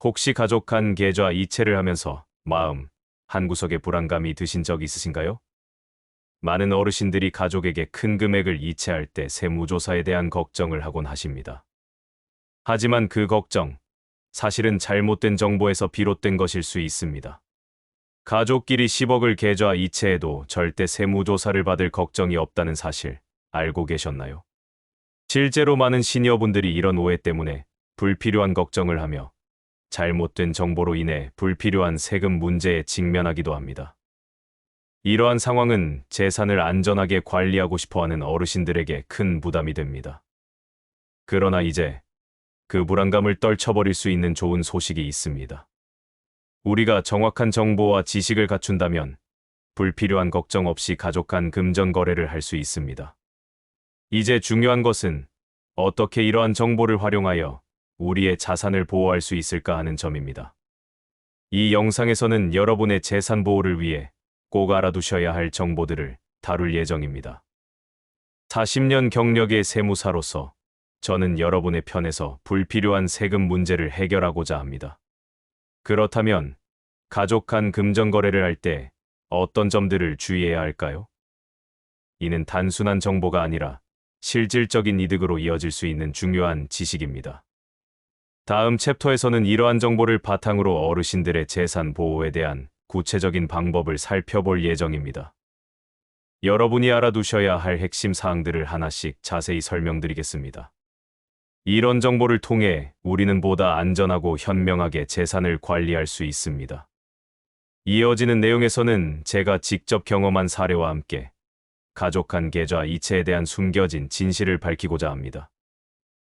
혹시 가족 간 계좌 이체를 하면서 마음 한 구석에 불안감이 드신 적 있으신가요? 많은 어르신들이 가족에게 큰 금액을 이체할 때 세무조사에 대한 걱정을 하곤 하십니다. 하지만 그 걱정, 사실은 잘못된 정보에서 비롯된 것일 수 있습니다. 가족끼리 10억을 계좌 이체해도 절대 세무조사를 받을 걱정이 없다는 사실 알고 계셨나요? 실제로 많은 시니어분들이 이런 오해 때문에 불필요한 걱정을 하며 잘못된 정보로 인해 불필요한 세금 문제에 직면하기도 합니다. 이러한 상황은 재산을 안전하게 관리하고 싶어 하는 어르신들에게 큰 부담이 됩니다. 그러나 이제 그 불안감을 떨쳐버릴 수 있는 좋은 소식이 있습니다. 우리가 정확한 정보와 지식을 갖춘다면 불필요한 걱정 없이 가족 간 금전 거래를 할 수 있습니다. 이제 중요한 것은 어떻게 이러한 정보를 활용하여 우리의 자산을 보호할 수 있을까 하는 점입니다. 이 영상에서는 여러분의 재산 보호를 위해 꼭 알아두셔야 할 정보들을 다룰 예정입니다. 40년 경력의 세무사로서 저는 여러분의 편에서 불필요한 세금 문제를 해결하고자 합니다. 그렇다면 가족 간 금전 거래를 할 때 어떤 점들을 주의해야 할까요? 이는 단순한 정보가 아니라 실질적인 이득으로 이어질 수 있는 중요한 지식입니다. 다음 챕터에서는 이러한 정보를 바탕으로 어르신들의 재산 보호에 대한 구체적인 방법을 살펴볼 예정입니다. 여러분이 알아두셔야 할 핵심 사항들을 하나씩 자세히 설명드리겠습니다. 이런 정보를 통해 우리는 보다 안전하고 현명하게 재산을 관리할 수 있습니다. 이어지는 내용에서는 제가 직접 경험한 사례와 함께 가족 간 계좌 이체에 대한 숨겨진 진실을 밝히고자 합니다.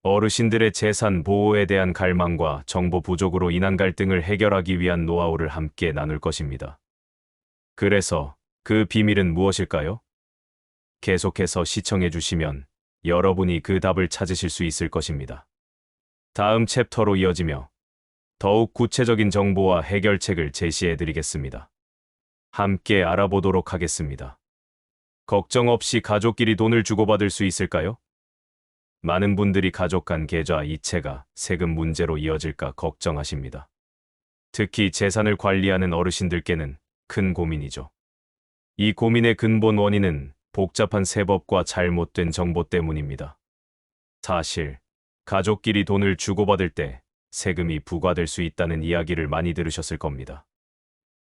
어르신들의 재산 보호에 대한 갈망과 정보 부족으로 인한 갈등을 해결하기 위한 노하우를 함께 나눌 것입니다. 그래서 그 비밀은 무엇일까요? 계속해서 시청해 주시면 여러분이 그 답을 찾으실 수 있을 것입니다. 다음 챕터로 이어지며 더욱 구체적인 정보와 해결책을 제시해 드리겠습니다. 함께 알아보도록 하겠습니다. 걱정 없이 가족끼리 돈을 주고받을 수 있을까요? 많은 분들이 가족 간 계좌 이체가 세금 문제로 이어질까 걱정하십니다. 특히 재산을 관리하는 어르신들께는 큰 고민이죠. 이 고민의 근본 원인은 복잡한 세법과 잘못된 정보 때문입니다. 사실, 가족끼리 돈을 주고받을 때 세금이 부과될 수 있다는 이야기를 많이 들으셨을 겁니다.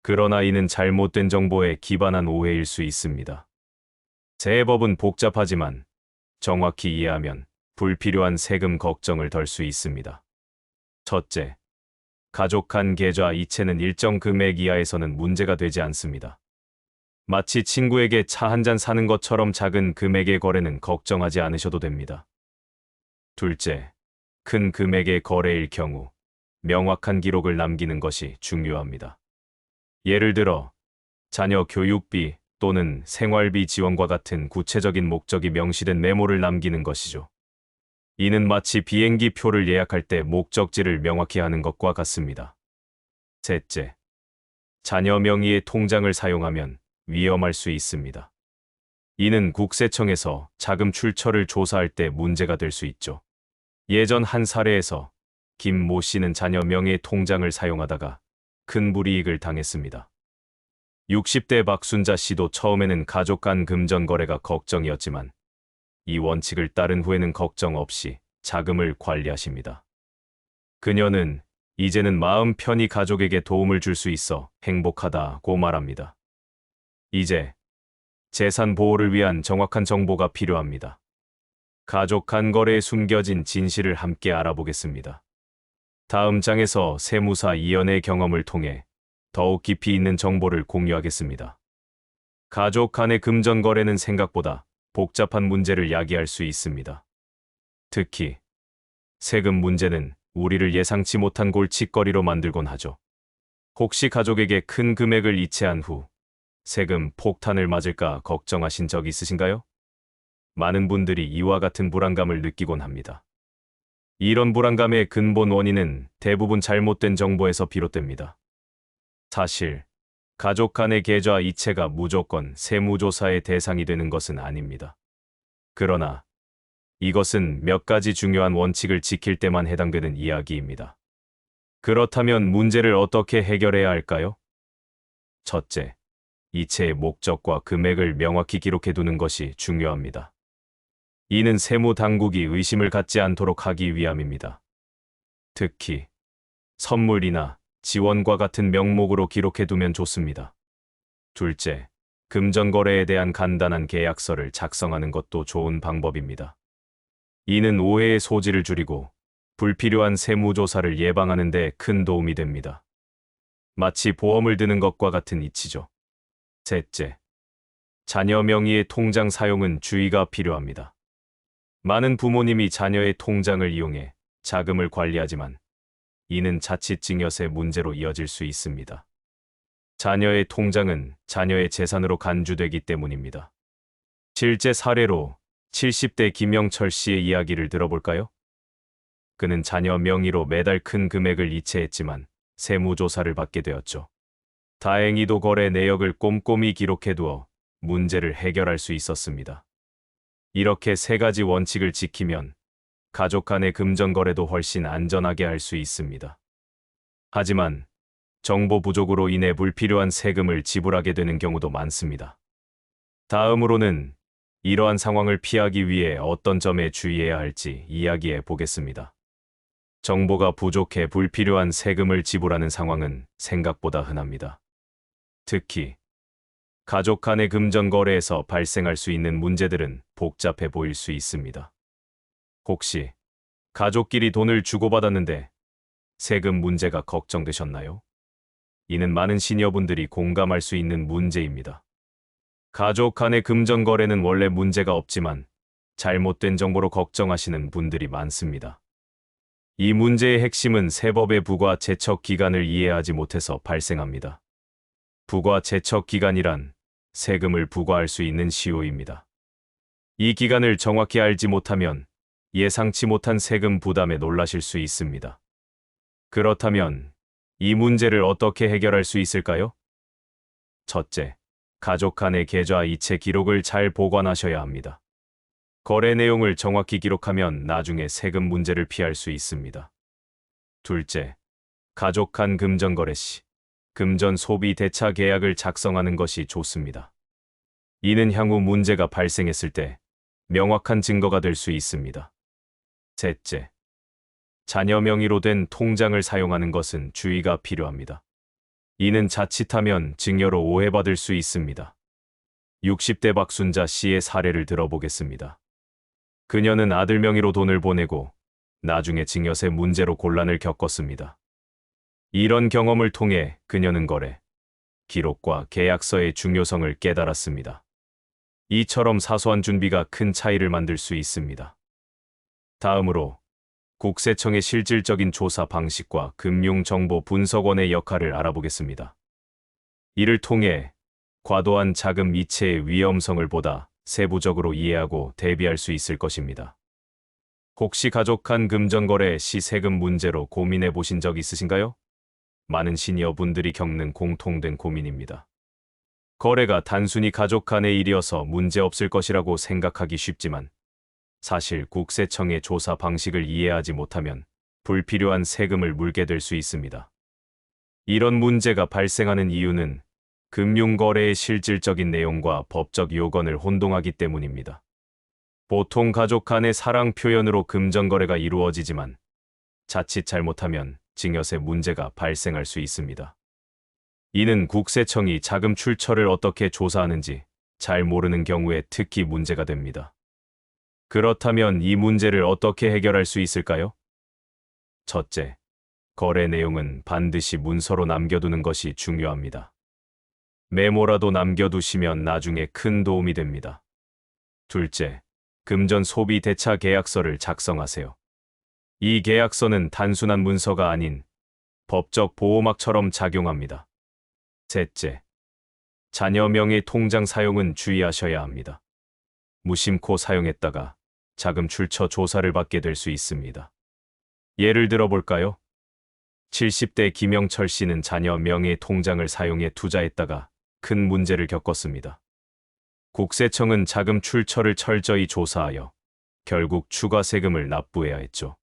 그러나 이는 잘못된 정보에 기반한 오해일 수 있습니다. 세법은 복잡하지만 정확히 이해하면 불필요한 세금 걱정을 덜 수 있습니다. 첫째, 가족 간 계좌 이체는 일정 금액 이하에서는 문제가 되지 않습니다. 마치 친구에게 차 한 잔 사는 것처럼 작은 금액의 거래는 걱정하지 않으셔도 됩니다. 둘째, 큰 금액의 거래일 경우 명확한 기록을 남기는 것이 중요합니다. 예를 들어, 자녀 교육비 또는 생활비 지원과 같은 구체적인 목적이 명시된 메모를 남기는 것이죠. 이는 마치 비행기 표를 예약할 때 목적지를 명확히 하는 것과 같습니다. 셋째, 자녀 명의의 통장을 사용하면 위험할 수 있습니다. 이는 국세청에서 자금 출처를 조사할 때 문제가 될 수 있죠. 예전 한 사례에서 김 모 씨는 자녀 명의의 통장을 사용하다가 큰 불이익을 당했습니다. 60대 박순자 씨도 처음에는 가족 간 금전 거래가 걱정이었지만 이 원칙을 따른 후에는 걱정 없이 자금을 관리하십니다. 그녀는 이제는 마음 편히 가족에게 도움을 줄 수 있어 행복하다고 말합니다. 이제 재산 보호를 위한 정확한 정보가 필요합니다. 가족 간 거래에 숨겨진 진실을 함께 알아보겠습니다. 다음 장에서 세무사 이연의 경험을 통해 더욱 깊이 있는 정보를 공유하겠습니다. 가족 간의 금전 거래는 생각보다 복잡한 문제를 야기할 수 있습니다. 특히 세금 문제는 우리를 예상치 못한 골칫거리로 만들곤 하죠. 혹시 가족에게 큰 금액을 이체한 후 세금 폭탄을 맞을까 걱정하신 적 있으신가요? 많은 분들이 이와 같은 불안감을 느끼곤 합니다. 이런 불안감의 근본 원인은 대부분 잘못된 정보에서 비롯됩니다. 사실 가족 간의 계좌 이체가 무조건 세무조사의 대상이 되는 것은 아닙니다. 그러나 이것은 몇 가지 중요한 원칙을 지킬 때만 해당되는 이야기입니다. 그렇다면 문제를 어떻게 해결해야 할까요? 첫째, 이체의 목적과 금액을 명확히 기록해 두는 것이 중요합니다. 이는 세무 당국이 의심을 갖지 않도록 하기 위함입니다. 특히 선물이나 지원과 같은 명목으로 기록해 두면 좋습니다. 둘째, 금전 거래에 대한 간단한 계약서를 작성하는 것도 좋은 방법입니다. 이는 오해의 소지를 줄이고 불필요한 세무조사를 예방하는 데 큰 도움이 됩니다. 마치 보험을 드는 것과 같은 이치죠. 셋째, 자녀 명의의 통장 사용은 주의가 필요합니다. 많은 부모님이 자녀의 통장을 이용해 자금을 관리하지만 이는 자칫 증여세 문제로 이어질 수 있습니다. 자녀의 통장은 자녀의 재산으로 간주되기 때문입니다. 실제 사례로 70대 김영철 씨의 이야기를 들어볼까요? 그는 자녀 명의로 매달 큰 금액을 이체했지만 세무조사를 받게 되었죠. 다행히도 거래 내역을 꼼꼼히 기록해두어 문제를 해결할 수 있었습니다. 이렇게 세 가지 원칙을 지키면 가족 간의 금전 거래도 훨씬 안전하게 할 수 있습니다. 하지만 정보 부족으로 인해 불필요한 세금을 지불하게 되는 경우도 많습니다. 다음으로는 이러한 상황을 피하기 위해 어떤 점에 주의해야 할지 이야기해 보겠습니다. 정보가 부족해 불필요한 세금을 지불하는 상황은 생각보다 흔합니다. 특히 가족 간의 금전 거래에서 발생할 수 있는 문제들은 복잡해 보일 수 있습니다. 혹시 가족끼리 돈을 주고받았는데 세금 문제가 걱정되셨나요? 이는 많은 시니어분들이 공감할 수 있는 문제입니다. 가족 간의 금전 거래는 원래 문제가 없지만 잘못된 정보로 걱정하시는 분들이 많습니다. 이 문제의 핵심은 세법의 부과 제척 기간을 이해하지 못해서 발생합니다. 부과 제척 기간이란 세금을 부과할 수 있는 시효입니다. 이 기간을 정확히 알지 못하면 예상치 못한 세금 부담에 놀라실 수 있습니다. 그렇다면 이 문제를 어떻게 해결할 수 있을까요? 첫째, 가족 간의 계좌 이체 기록을 잘 보관하셔야 합니다. 거래 내용을 정확히 기록하면 나중에 세금 문제를 피할 수 있습니다. 둘째, 가족 간 금전 거래 시 금전 소비 대차 계약을 작성하는 것이 좋습니다. 이는 향후 문제가 발생했을 때 명확한 증거가 될 수 있습니다. 셋째, 자녀 명의로 된 통장을 사용하는 것은 주의가 필요합니다. 이는 자칫하면 증여로 오해받을 수 있습니다. 60대 박순자 씨의 사례를 들어보겠습니다. 그녀는 아들 명의로 돈을 보내고 나중에 증여세 문제로 곤란을 겪었습니다. 이런 경험을 통해 그녀는 거래, 기록과 계약서의 중요성을 깨달았습니다. 이처럼 사소한 준비가 큰 차이를 만들 수 있습니다. 다음으로 국세청의 실질적인 조사 방식과 금융정보 분석원의 역할을 알아보겠습니다. 이를 통해 과도한 자금 이체의 위험성을 보다 세부적으로 이해하고 대비할 수 있을 것입니다. 혹시 가족 간 금전거래 시 세금 문제로 고민해 보신 적 있으신가요? 많은 시니어분들이 겪는 공통된 고민입니다. 거래가 단순히 가족 간의 일이어서 문제 없을 것이라고 생각하기 쉽지만 사실 국세청의 조사 방식을 이해하지 못하면 불필요한 세금을 물게 될 수 있습니다. 이런 문제가 발생하는 이유는 금융거래의 실질적인 내용과 법적 요건을 혼동하기 때문입니다. 보통 가족 간의 사랑 표현으로 금전거래가 이루어지지만 자칫 잘못하면 증여세 문제가 발생할 수 있습니다. 이는 국세청이 자금 출처를 어떻게 조사하는지 잘 모르는 경우에 특히 문제가 됩니다. 그렇다면 이 문제를 어떻게 해결할 수 있을까요? 첫째, 거래 내용은 반드시 문서로 남겨두는 것이 중요합니다. 메모라도 남겨두시면 나중에 큰 도움이 됩니다. 둘째, 금전 소비 대차 계약서를 작성하세요. 이 계약서는 단순한 문서가 아닌 법적 보호막처럼 작용합니다. 셋째, 자녀 명의 통장 사용은 주의하셔야 합니다. 무심코 사용했다가 자금 출처 조사를 받게 될 수 있습니다. 예를 들어 볼까요? 70대 김영철 씨는 자녀 명의 통장을 사용해 투자했다가 큰 문제를 겪었습니다. 국세청은 자금 출처를 철저히 조사하여 결국 추가 세금을 납부해야 했죠.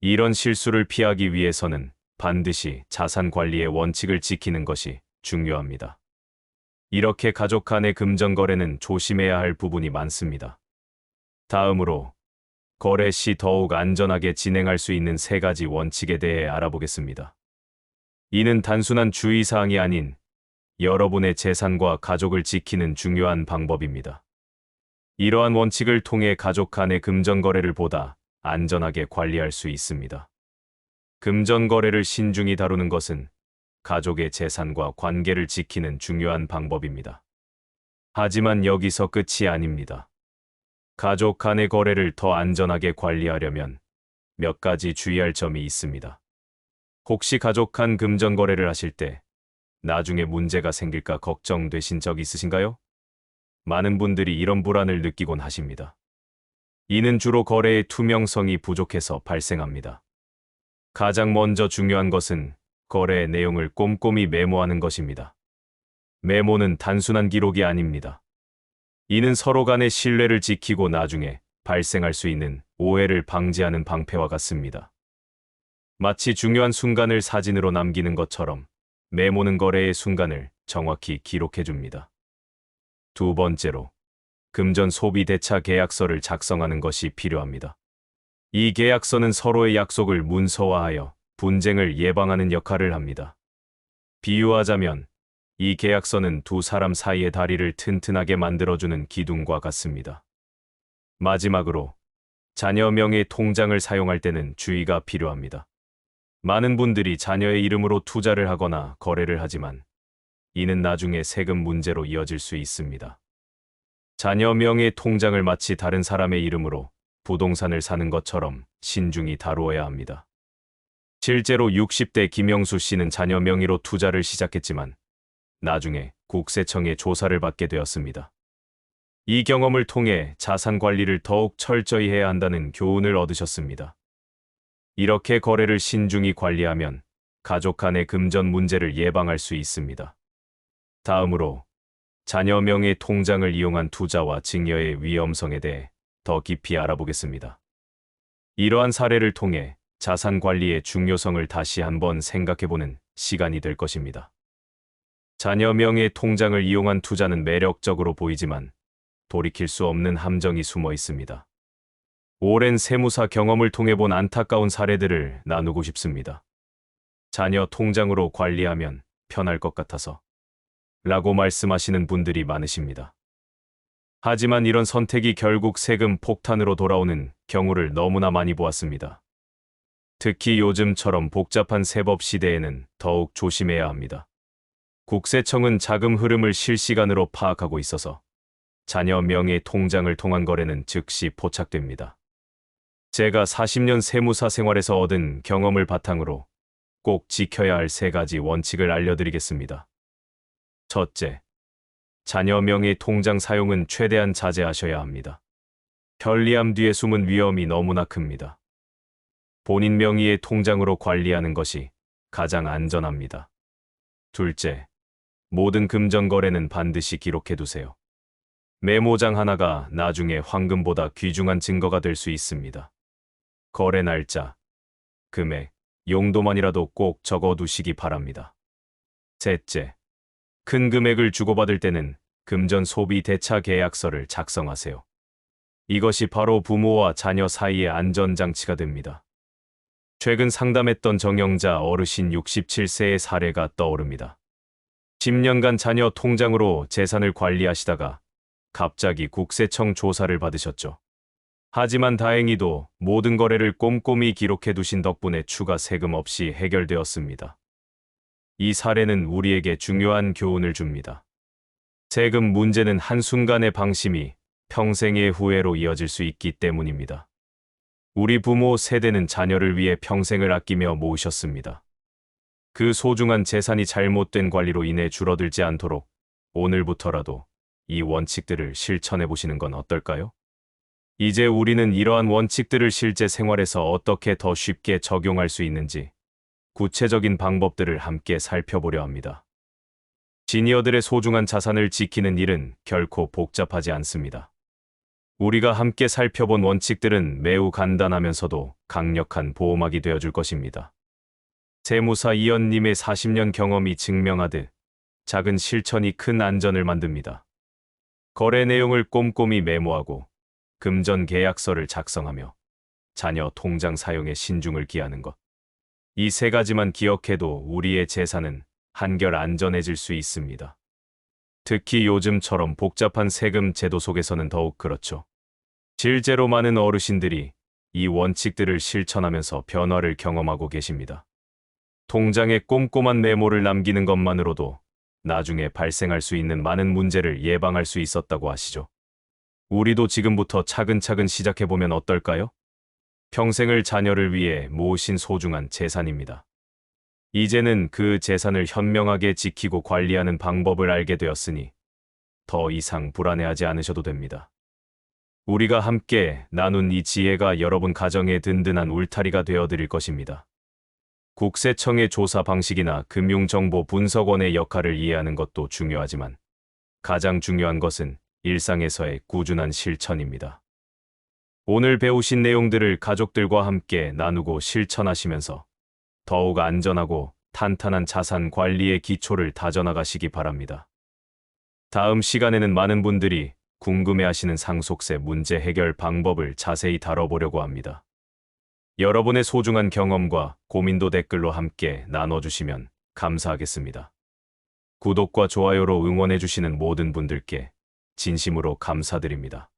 이런 실수를 피하기 위해서는 반드시 자산 관리의 원칙을 지키는 것이 중요합니다. 이렇게 가족 간의 금전 거래는 조심해야 할 부분이 많습니다. 다음으로 거래 시 더욱 안전하게 진행할 수 있는 세 가지 원칙에 대해 알아보겠습니다. 이는 단순한 주의사항이 아닌 여러분의 재산과 가족을 지키는 중요한 방법입니다. 이러한 원칙을 통해 가족 간의 금전 거래를 보다 안전하게 관리할 수 있습니다. 금전 거래를 신중히 다루는 것은 가족의 재산과 관계를 지키는 중요한 방법입니다. 하지만 여기서 끝이 아닙니다. 가족 간의 거래를 더 안전하게 관리하려면 몇 가지 주의할 점이 있습니다. 혹시 가족 간 금전 거래를 하실 때 나중에 문제가 생길까 걱정되신 적 있으신가요? 많은 분들이 이런 불안을 느끼곤 하십니다. 이는 주로 거래의 투명성이 부족해서 발생합니다. 가장 먼저 중요한 것은 거래의 내용을 꼼꼼히 메모하는 것입니다. 메모는 단순한 기록이 아닙니다. 이는 서로 간의 신뢰를 지키고 나중에 발생할 수 있는 오해를 방지하는 방패와 같습니다. 마치 중요한 순간을 사진으로 남기는 것처럼 메모는 거래의 순간을 정확히 기록해 줍니다. 두 번째로, 금전 소비 대차 계약서를 작성하는 것이 필요합니다. 이 계약서는 서로의 약속을 문서화하여 분쟁을 예방하는 역할을 합니다. 비유하자면, 이 계약서는 두 사람 사이의 다리를 튼튼하게 만들어주는 기둥과 같습니다. 마지막으로, 자녀 명의 통장을 사용할 때는 주의가 필요합니다. 많은 분들이 자녀의 이름으로 투자를 하거나 거래를 하지만 이는 나중에 세금 문제로 이어질 수 있습니다. 자녀 명의 통장을 마치 다른 사람의 이름으로 부동산을 사는 것처럼 신중히 다루어야 합니다. 실제로 60대 김영수 씨는 자녀 명의로 투자를 시작했지만 나중에 국세청의 조사를 받게 되었습니다. 이 경험을 통해 자산 관리를 더욱 철저히 해야 한다는 교훈을 얻으셨습니다. 이렇게 거래를 신중히 관리하면 가족 간의 금전 문제를 예방할 수 있습니다. 다음으로 자녀 명의 통장을 이용한 투자와 증여의 위험성에 대해 더 깊이 알아보겠습니다. 이러한 사례를 통해 자산 관리의 중요성을 다시 한번 생각해보는 시간이 될 것입니다. 자녀 명의 통장을 이용한 투자는 매력적으로 보이지만 돌이킬 수 없는 함정이 숨어 있습니다. 오랜 세무사 경험을 통해 본 안타까운 사례들을 나누고 싶습니다. 자녀 통장으로 관리하면 편할 것 같아서 라고 말씀하시는 분들이 많으십니다. 하지만 이런 선택이 결국 세금 폭탄으로 돌아오는 경우를 너무나 많이 보았습니다. 특히 요즘처럼 복잡한 세법 시대에는 더욱 조심해야 합니다. 국세청은 자금 흐름을 실시간으로 파악하고 있어서 자녀 명의 통장을 통한 거래는 즉시 포착됩니다. 제가 40년 세무사 생활에서 얻은 경험을 바탕으로 꼭 지켜야 할 세 가지 원칙을 알려드리겠습니다. 첫째, 자녀 명의 통장 사용은 최대한 자제하셔야 합니다. 편리함 뒤에 숨은 위험이 너무나 큽니다. 본인 명의의 통장으로 관리하는 것이 가장 안전합니다. 둘째, 모든 금전 거래는 반드시 기록해 두세요. 메모장 하나가 나중에 황금보다 귀중한 증거가 될 수 있습니다. 거래 날짜, 금액, 용도만이라도 꼭 적어 두시기 바랍니다. 셋째, 큰 금액을 주고받을 때는 금전 소비 대차 계약서를 작성하세요. 이것이 바로 부모와 자녀 사이의 안전장치가 됩니다. 최근 상담했던 정영자 어르신 67세의 사례가 떠오릅니다. 10년간 자녀 통장으로 재산을 관리하시다가 갑자기 국세청 조사를 받으셨죠. 하지만 다행히도 모든 거래를 꼼꼼히 기록해 두신 덕분에 추가 세금 없이 해결되었습니다. 이 사례는 우리에게 중요한 교훈을 줍니다. 세금 문제는 한순간의 방심이 평생의 후회로 이어질 수 있기 때문입니다. 우리 부모 세대는 자녀를 위해 평생을 아끼며 모으셨습니다. 그 소중한 재산이 잘못된 관리로 인해 줄어들지 않도록 오늘부터라도 이 원칙들을 실천해 보시는 건 어떨까요? 이제 우리는 이러한 원칙들을 실제 생활에서 어떻게 더 쉽게 적용할 수 있는지 구체적인 방법들을 함께 살펴보려 합니다. 시니어들의 소중한 자산을 지키는 일은 결코 복잡하지 않습니다. 우리가 함께 살펴본 원칙들은 매우 간단하면서도 강력한 보호막이 되어줄 것입니다. 세무사 이연님의 40년 경험이 증명하듯 작은 실천이 큰 안전을 만듭니다. 거래 내용을 꼼꼼히 메모하고 금전 계약서를 작성하며 자녀 통장 사용에 신중을 기하는 것. 이 세 가지만 기억해도 우리의 재산은 한결 안전해질 수 있습니다. 특히 요즘처럼 복잡한 세금 제도 속에서는 더욱 그렇죠. 실제로 많은 어르신들이 이 원칙들을 실천하면서 변화를 경험하고 계십니다. 통장에 꼼꼼한 메모를 남기는 것만으로도 나중에 발생할 수 있는 많은 문제를 예방할 수 있었다고 하시죠. 우리도 지금부터 차근차근 시작해보면 어떨까요? 평생을 자녀를 위해 모으신 소중한 재산입니다. 이제는 그 재산을 현명하게 지키고 관리하는 방법을 알게 되었으니 더 이상 불안해하지 않으셔도 됩니다. 우리가 함께 나눈 이 지혜가 여러분 가정의 든든한 울타리가 되어 드릴 것입니다. 국세청의 조사 방식이나 금융정보 분석원의 역할을 이해하는 것도 중요하지만 가장 중요한 것은 일상에서의 꾸준한 실천입니다. 오늘 배우신 내용들을 가족들과 함께 나누고 실천하시면서 더욱 안전하고 탄탄한 자산 관리의 기초를 다져나가시기 바랍니다. 다음 시간에는 많은 분들이 궁금해하시는 상속세 문제 해결 방법을 자세히 다뤄보려고 합니다. 여러분의 소중한 경험과 고민도 댓글로 함께 나눠주시면 감사하겠습니다. 구독과 좋아요로 응원해주시는 모든 분들께 진심으로 감사드립니다.